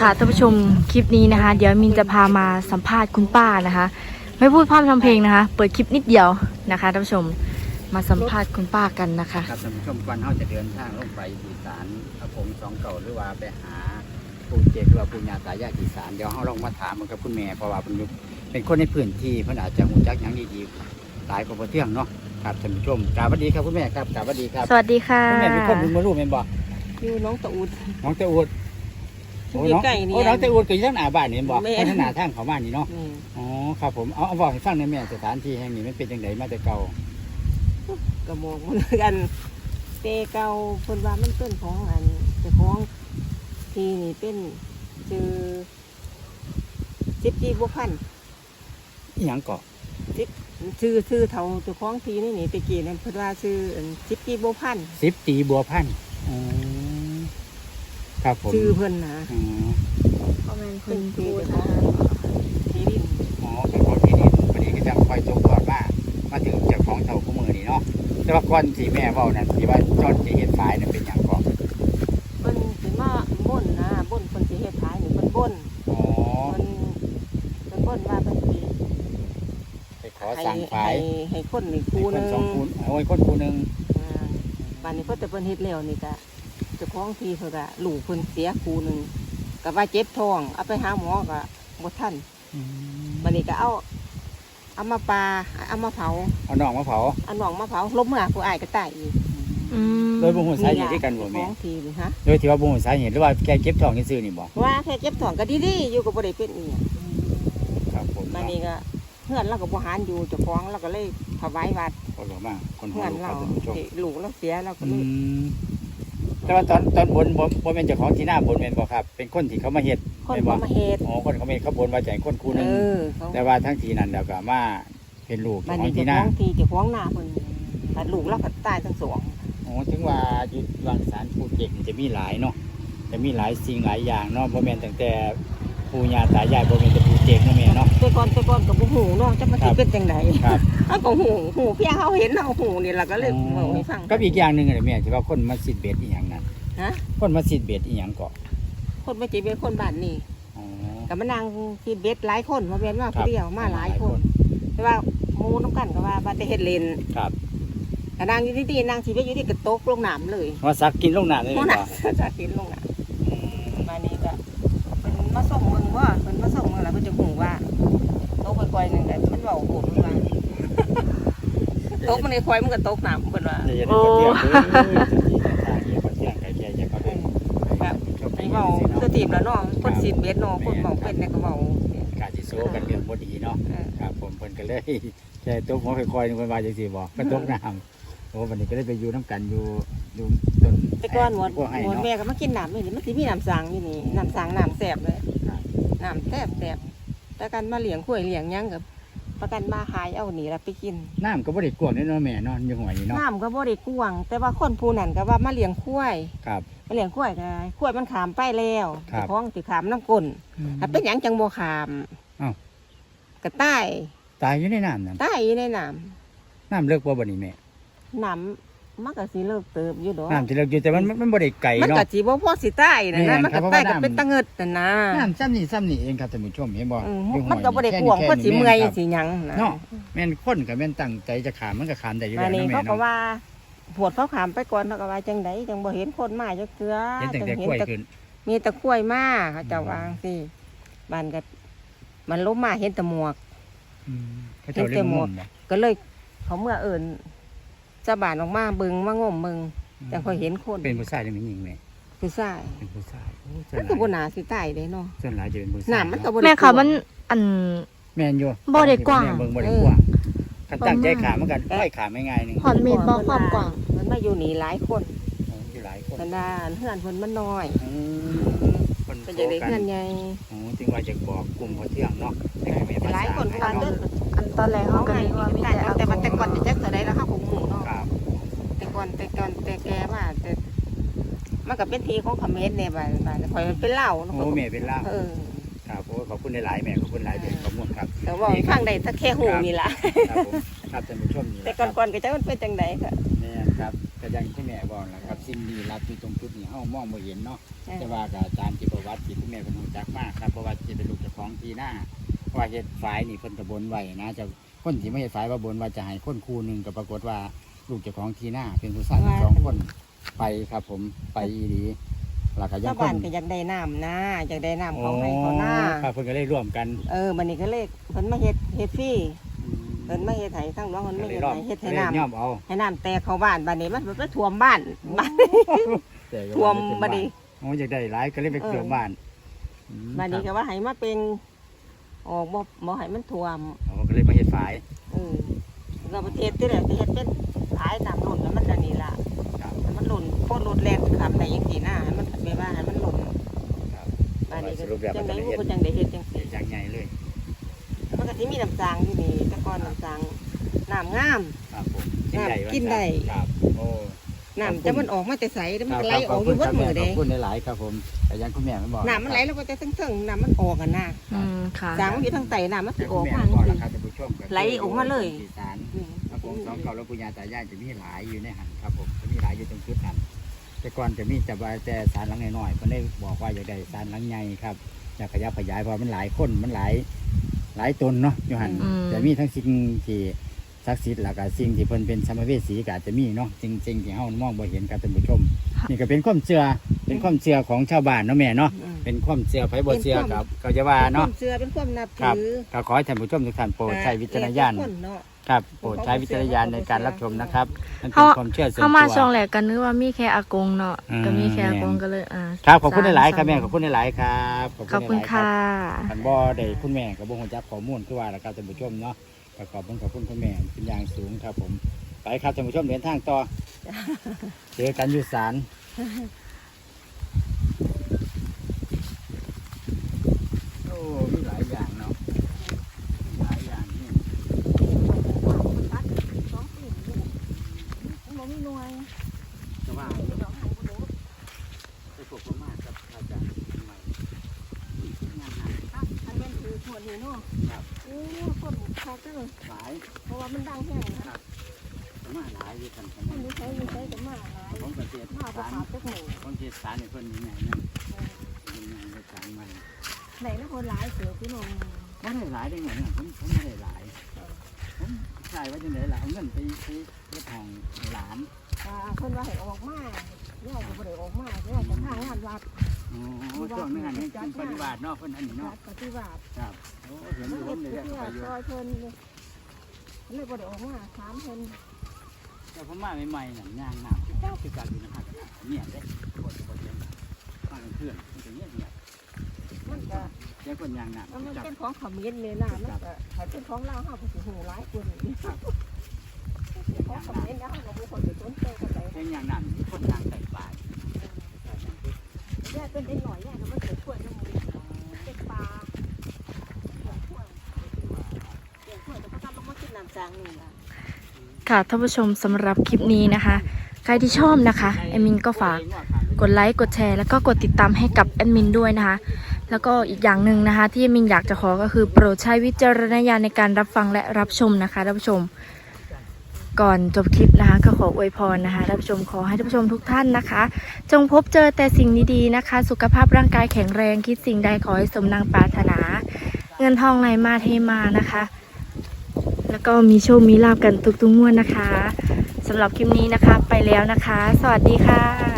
ค่ะท่านผู้ชมคลิปนี้นะคะ เดี๋ยวมินจะพามาสัมภาษณ์คุณป้านะคะ ไม่พูดพร่ำทำเพลงนะคะ เปิดคลิปนิดเดียวนะคะท่านผู้ชมมาสัมภาษณ์คุณป้ากันนะคะครับท่านผู้ชมก่อนเขาจะเดินทางลงไปอีสานพระผมสองเก่าหรือว่าไปหาปูเจกหรือว่าปูญาตายายอีสานเดี๋ยวเขาลองมาถามมันกับคุณแม่เพราะว่าเป็นอยู่เป็นคนในพื้นที่เพิ่นอาจจะหูจักหยังดีๆหลายกว่าบ่เที่ยงเนาะครับท่านผู้ชมกราบสวัสดีครับคุณแม่ครับกราบสวัสดีครับสวัสดีค่ะคุณแม่เป็นคนบุญมารู้แม่นบ่ อยู่น้องตะอุด น้องเตอูดโอ้น้องใกล้ๆนี่โอ้น้องเตอูดก็อยู่ทางหน้าบ้านนี่แม่นบ่แม่ทางหน้าทางเขาบ้านนี่เนาะนี่อ๋อครับผมเอาเอาบอกให้ฟังหน่อยแม่สถานที่แห่งนี้มันเป็นจังไดมาแต่เก่า กระบอกมันกันเตเก่าเพิ่นว่ามันเป็นของอันเจ้าของที่นี่เป็นชื่อสิบจีบวพันอีหยังเกาะชื่อชื่อเท่าเจ้าของที่นี่นี่ตะกี้นั่นเพิ่นว่าชื่ออันสิบจีบวพันสิบตีบัวพันธุ์อ๋อ ครับผมชื่อเพิ่นนะอ๋อก็เป็นคุเป็นณที่ครูเจ้าของที่ดินอ๋อเป็นคนที่ดินวันนี้ก็จะคอยจงก่อนว่ามาถึงเจ้าของเท่าคู่มือนี่เนาะแต่ว่าก่อนที่แม่เว้านั่นที่ว่าจอนที่เห็นฝ่ายนั่นเป็นอย่างก่อนเพิ่นสิมาบ่นนะบ่นเพิ่นสิเฮ็ดขายนี่เพิ่นบ่นอ๋อเพิ่นเพิ่นบ่นว่าเพิ่นสิไปขอสั่งฝ่ายให้ให้คนนี่ให้คู่คหนึนงสองคูณโอ้ยคนคูณหนึ่งอ่าบ้านนี้เพิ่นแต่เพิ่นเฮ็ดแล้วนี่ก็ เจ้าของที่เพิ่นก็ลูกเพิ่นเสียคู่หนึงก็ว่าเจ็บท้องเอาไปหาหมอก็บ่ทันบัดนี้ก็เอาเอามาปาเอามาเผาเอาน้องมาเผาเอาหนองมาเผาลบเมื่อผู้อายก็ตายอีกอืมโดยบุญสาเหตุที่กันบ่เจ้าขแม่องที่นี่ฮะโดยที่ว่าบุญสาเหตุหรือว่าแกเก็บทองซื่อๆนี่บ่ว่าแค่เจ็บท้องก็ดีๆอยู่ก็บ่ได้เป็นอีหยังครับผมบัดนี้ก็เฮือนเราก็บ่หารอยู่เจ้าของเราก็เลยถวายวัดคนหลวงมากคนหัเฮืวอนลูกคเรารับท่านผู้ชมที่ลูกเราเสียเราก็อืเลยม แต่ว่าตอนตอนบนบ่บ่เป็นเจ้าของที่หน้าบนเป็นบ่ครับ เป็นคนที่เขามาเฮ็ดคนแม่นบ่บ่มาเฮ็ดอ๋อคนเขาไม่เขาบนว่าใจะให้คนคู่หนึเองอเขาแต่ว่าทั้งทีนั้นแล้วก็มาเป็นลูกบัเจ้าดของนี้ที่เจ้าหน้าของที่เจ้าของหน้าเพิ่นแต่ลูกเราก็ตายทั้งสองอ๋อถึงว่าอยู่วางสารภูเก็ตนี่จะมีหลายเนาะจะมีหลายสิ่งหลายอย่างเนาะบ่แม่นตั้งแต่ปู่ย่าตายายบ่แม่นแต่ภูเก็ตเนาะแม่เนาะ แต่ก่อนแต่ก่อนกับหูเนาะจะมาครัสิบ เป็นจังไดครับเขาก็หูหูเพียงเขาเห็นเขาหูนี่ล่ะก็เลยบอกให้ฟังก็อีกอย่างหนึงอะแม่ที่ว่าคนมาสิดเบ็ดอีหยังนั่น ฮะคนมาสิดเบ็ดอีหยังเก็คนมาจีเป็นคนบ้านนี่อ๋อ กับมานั่งที่เบ็ดหลายคนมาเป็นว่าครัผู้บเดียวมาหลายคน แต่ว่าหมูน้ำกันก็ว่าบ้านแต่เฮ็ดเลนครับก็นั่งอยู่ที่ๆนั่งสิไปอยู่ที่กระโตกลงน้ำเลยว่าสักกินลงน้ำได้หมูแม่นน่ะบ่จะกินลงน้ำบ้านนี้ก็เป็นมาส่งเมืองว่าเป็นมาส่งเมืองแล้วเพิ่นจะหูว่าโตกค่อยๆนึงแต่มันเว้าโหดมันว่าโตกมันในควายมันก็ตกน้ำเพิ่นว่าอย่าได้คนเที่ยวเด้อจะสิทางนี้คนเที่ยวไกลแก่อย่าเข้าไป แบบ ชมไอ้ดีเบาสิสเนาะตีมแล้วเนาะคนสีเบ็ดเนาะคนเบาเป็นเนี่ยก็เบาการสิโซกันเรื่องบ่ดีเนาะเออครับผมเพิ่นก็เลยแค่ตกหัวค่อยๆนึงเพิ่นว่าจังซี่บ่ก็ตกน้ำโอ้วันนี้ก็ได้ไปอยู่น้ำกันอยู่อยู่ต้นแต่ก่อนหมดพวกไห้หมดเนาะแม่ก็มากินน้ำนี่มันสิมีน้ำสางอยู่นี่น้ำสางน้ำแสบเลยครับน้ำแสบแสบแต่กันมาเลี้ยงข้วยเลี้ยงหยังกับ ประกันมาหายเอาหนีแล้วไปกิน น้ำก็บ่ได้กวางเนาะแม่เนาะอยู่หัวนี่เนาะน้ำก็บ่ได้กวางแต่ว่าคนผู้นั้นก็ว่ามาเลี้ยงข้วยครับ มาเลี้ยงข้วยก็ข้วยมันขามไปแล้วครับเจ้าของสิขามน้ำก้นถ้าเป็นหยังจังบ่ขามอ้าว ก็ใต้ตายอยู่ในน้ำนั่นใต้อยู่ในน้น้ำเลิกบ่บัดนี้แม่ำน้ำ มันก็สิเลิกเติบอยู่ดอกน้ำที่เลิกอยู่แต่มันมันมันบ่ได้ไกลมันเนาะ ก็สิบ่พอสิใต้นะแม่นะนมันครัก็บใต้เพราะว่าก็เป็นน้ำตะเงิดน่ะนะน้ำซ้ำนี่ซ้ำนี่เองครับท่านผู้ชมเห็นบ่อืมอยู่ห้วยมันก็บ่ได้แค่กวางแค่ก็สิเมื่อยแครับสิหยังนะ เนาะแม่นคนก็แม่นตั้งใจจะขามมันก็ขามได้อยู่มาแล้วนี่เนาะแม่เขาก็เนาะ ว่าปวดเขาขามไปก่อนเขาก็ว่าจังไดจังบ่เห็นคนมาจักเทื่อเห็นตั้งแต่จังกล้วยแต่ขึ้น มีแตะกล้วยมาเขาเจะวางสิบ้านก็มันล้มมาเห็นแต่หมวกอืมเขาเจ้าเรียกงมบ่ก็เลยเขาเมื่อเอิ้น เจ้าบ้านออกมาเบิ่งมางมเบิ่งจังค่อยเห็นคนเป็นผู้ชายหรือผู้หญิงแม่ผู้ชายเป็นผู้ชายโอ้ส่วมันนหก็ลายบ่น่าสิตายเด้เนาะส่วนหลายจะเป็นผู้ชายน้ำมันก็บ่ได้แม่ค่ะกวางมันอัน แม่นอยู่บ่ได้กว้าง แม่เบิ่งบ่ได้กว้างคันตั้งใจขามมันก็ค่อยขามง่ายๆหนึงหอนเมตรบ่ความกว้างมันมาอยู่นี่หลายคนโอ้อยู่หลายคนกันดานเฮือนเพิ่นมันน้อย อืม คนเป็นโตจังได๋กัเฮือนนใหญ่โอ้จึงว่าจะบอกกลุ่มพอเที่ยงเนาะให้แม่ภาหลายษาคนให้ฟังเด้เนาะออันตอนแรกเขาก็ให้นึกว่ามีได้แต่แต่มันแต่ก่อนจะจักเท่าใดแล้วค่ะผมหมู่เนาะ ครับแต่ก่อนแต่ก่อนแต่แกว่าแต่มันก็เป็นทีของเขมรเนี่ยบ้านบ้านข่อยมันเป็นเหล้าเนาะโอ้แม่เป็นลาวเออครับโอ้ขอบคุณหลายๆแม่ขอบคุณหลายเป็นข้อมูลครับ แต่ว่าฟังได้สักแค่หูนี่ล่ะ ครับผมครับท่านผู้ชมนี่แหแต่ละครับก่อนๆก็จะมันเป็นจังไดค่ะแม่นครับก็ อยังที่แม่บอกนะครับ สิ่งดีรับอยู่ตรงจุดนี้เฮามองบ่เห็นเนาะแต่ว่ากับอาจารย์จิตประวัติจิตที่แม่เป็นหูจักมากครับเพราะว่าจิตเป็นลูกเจ้าของทีหน้าเพราะว่าเฮ็ดฝายนี่เพิ่นตะบนไว้นะจะคนที่ไม่เฮ็ดฝายว่าบนว่าจะให้คนคู่หนึ่งก็ปรากฏว่าลูกเจ้าของทีหน้าเป็นผู้ชายทั้งสองคนไปครับ ผมไปอีหลีหลักก็ยัชางวคบ้านน ก็อยากได้น้ำนะอยากได้น้ำเขาให้เขาหน้าครับเพิ่นก็เลยร่วมกันเออบันนี้ก็เลขเพิ่นมาเฮ็ดเฮ็ดฟรีเพิ่นมาเฮ็ดให้ทั้งน้องเพิ่นก็มาเลยเฮ็ดร่วมให้เฮ็ดให้ก็เลยน้ำย่อมเอาให้น้ำแตกเข้าบ้านบัดนี้มันไปท่วมบ้านบ้าน แต่ก็ท่วมไเป็นบัดนี้โอ้อยากได้หลายก็เลยไปเออท่วมบ้านอืมบัดนี้คก็รับว่าให้มาเป็นออกบ่บ่ให้มันท่วมอ๋อก็เลยมาเฮ็ดฝาย เออก็ประเทศที่แล้วที่เฮ็ดเป็นขายน้ำล้นแล้วมันอันนี้ล่ะครับให้มันล้นโคตรล้นแล่นขามได้จังซี่นะให้มันแบบว่าให้มันล้นครับบัดนี้สก็รุปแล้วจัมันงได๋ก็เลยเฮ็ดบ่จังได๋เฮ็ดจังเฮ็ซี่ดอย่างใหญ่เลยมันก็สิมีน้ำจางอยู่นี่แต่ก่อนน้ำจา งน้ำงาม ครับผมครับว่ากินได้ ครับโอ้น้ำจะมันออกมาแต่ใสแล้วมันก็ไหลครับออกอยู่เบดมือขเด้อบคุณหลายๆครับผมแต่ยังคุณแม่ไม่บอกน้ำมันไหลแล้วก็จะทั้งเทิงๆน้ำมันออกกันนะอืมค่ะจางมันอยู่ทางใต้น้ำมันสิแต่อคุอณกแม่มาบอกจริแล้วงครับท่านผู้ชมก็ไหลออกมาเลยสีสารๆนี่ครับผมสองเก่าแล้วปุญญาตายายจะมีหลายอยู่ในหันครับผมจะมีหลายอยู่ตรงจุดนั้นแต่ก่อนจะมีแต่ว่าแต่สารหลังน้อยๆเพิ่นได้บอกว่าอยากได้สารหลังใหญ่ครับอยากขยับขยายเพราะมันหลายคนมันหลายหลายตนเนาะอยู่หันอืม แต่มีทั้งสิ่งที่ ศักดิ์สิทธิ์แล้วก็สิ่งที่เพิ่นเป็นสัมภเวสีก็อาจจะมีเนาะสิ่งสิ่งที่เฮามองบ่เห็นครับท่านผู้ชม นี่ก็เป็นความเชื่อเป็นความเชื่อของชาวบ้านเนาะแม่เนาะอืมเป็นความเชื่อไผบ่เชื่อครับก็จะว่าเป็นคเนาะวามเชื่อเป็นความนับครับถือก็ขอให้ท่านผู้ชมทุกท่านโปรดใช้วิจารณญาณแล้วแต่คนเนาะครับโปรดใช้วิจารณญาณในการรับชมนะครับมันเป็นเขาความเชื่อส่วนเข้ามาตัช่องวแหลกกันนึกว่ามีแค่อากงเนาะอืมก็มีแค่อากงก็เลยอ่าครับขอบคุณหลายๆครับสแม่ขอบคุณหลายๆครับขอบคุณหลายๆค่ะรับท่านบ่ได้คุณแม่กับบ่ฮู้จักข้อมูลคือว่าล่ะครับท่านผู้ชมเนาะ ก็ขอบคุณขอบคุณคุณแม่เป็นอย่างสูงครับผม ไปครับท่านผู้ชมเดินทางต่อ เจอกันอยู่ศาลโอ้มีหลายอย่างเนาะมีหลายอย่างนี่ ตัดสองปีนี่มันบ่มีหน่วย จะว่า ดอกหางบ่รู้ ไปพบผมมากับอาจารย์ใหม่งานหนัก อะอัน นั้นคือหัวนี่เนาะครับโอ้คนคักเด้อหลายเพราะว่ามันดังแห้งนะผมมาหลายอยู่กันกันคนนี้ใช้นี่ใช้ก็มาหลายผมก็เสียมาบ่สารขาดจักหมู่ผมเสียสารในคนนี้ไงนะยังไงในสารใหม่ไหนนะคนหลายเสือพี่น้องไม่ได้หลายได้ไงเนี่ยผมผมไม่ได้หลายผมใส่ไว้จังไหนล่ะเอาเงินไปไปไปทองหลานอ่าเพิ่นว่าให้ออกมา ย่อยก็บ่ได้ออกมาย่อยก็ทางงานวัดโอ้ช่วงนึงอันนี้เป็นปฏิบัติเนาะคนอันนี้วัเนาะดปฏิบัติครับโอ้เห็นอมันยู่ผเฮ็มดเลยเพื่เรียกอไปอยู่ซอยเพิ่นเลยบ่ได้ออกมาถามเพิ่นแต่ผมมาใหม่ๆน่ะย่างน้ำเจ้าคือการอยู่ในหาดเนี่ยได้ปวดปวดยังมาเพื่อนมันจะเงียบเงียบมันก็เดี๋ยวคนย่างน้ำมันจับเป็นของเขมิ้นเลยนะมันก็ถ้าเป็นของลาวเฮาก็สิฮู้หลายกว่านี้ของเขมิ้นแล้วเฮาก็บ่ค่อยไปสนใจกันได แค่ย่างน้ำที่คนย่างใส่ปลายแยกเป็นเด็กหน่อยแยกแล้วมันเกิดช่วยน้ำมือเป็นปลาเกิดช่วยเกิดช่วยแต่ก็ทำลงมากินน้ำจางนี่ล่ะค่ะท่านผู้ชมสำหรับคลิปนี้นะคะ ใครที่ชอบนะคะแอดมินก็ฝากกดไลค์กดแชร์แล้วก็กดติดตามให้กับแอดมินด้วยนะคะ แล้วก็อีกอย่างหนึ่งนะคะ ที่แอดมินอยากจะขอก็คือโปรดใช้วิจารณญาณในการรับฟังและรับชมนะคะท่านผู้ชม ก่อนจบคลิปนะคะก็ขออวยพรนะคะท่านผู้ชมขอให้ท่านผู้ชมทุกท่านนะคะ จงพบเจอแต่สิ่งดีๆนะคะ สุขภาพร่างกายแข็งแรงคิดสิ่งใดขอให้สมนางปรารถนา เงินทองไหลมาเทมานะคะ แล้วก็มีโชคมีลาบกันทุกๆงวดนะคะสำหรับคลิปนี้นะคะไปแล้วนะคะ สวัสดีค่ะ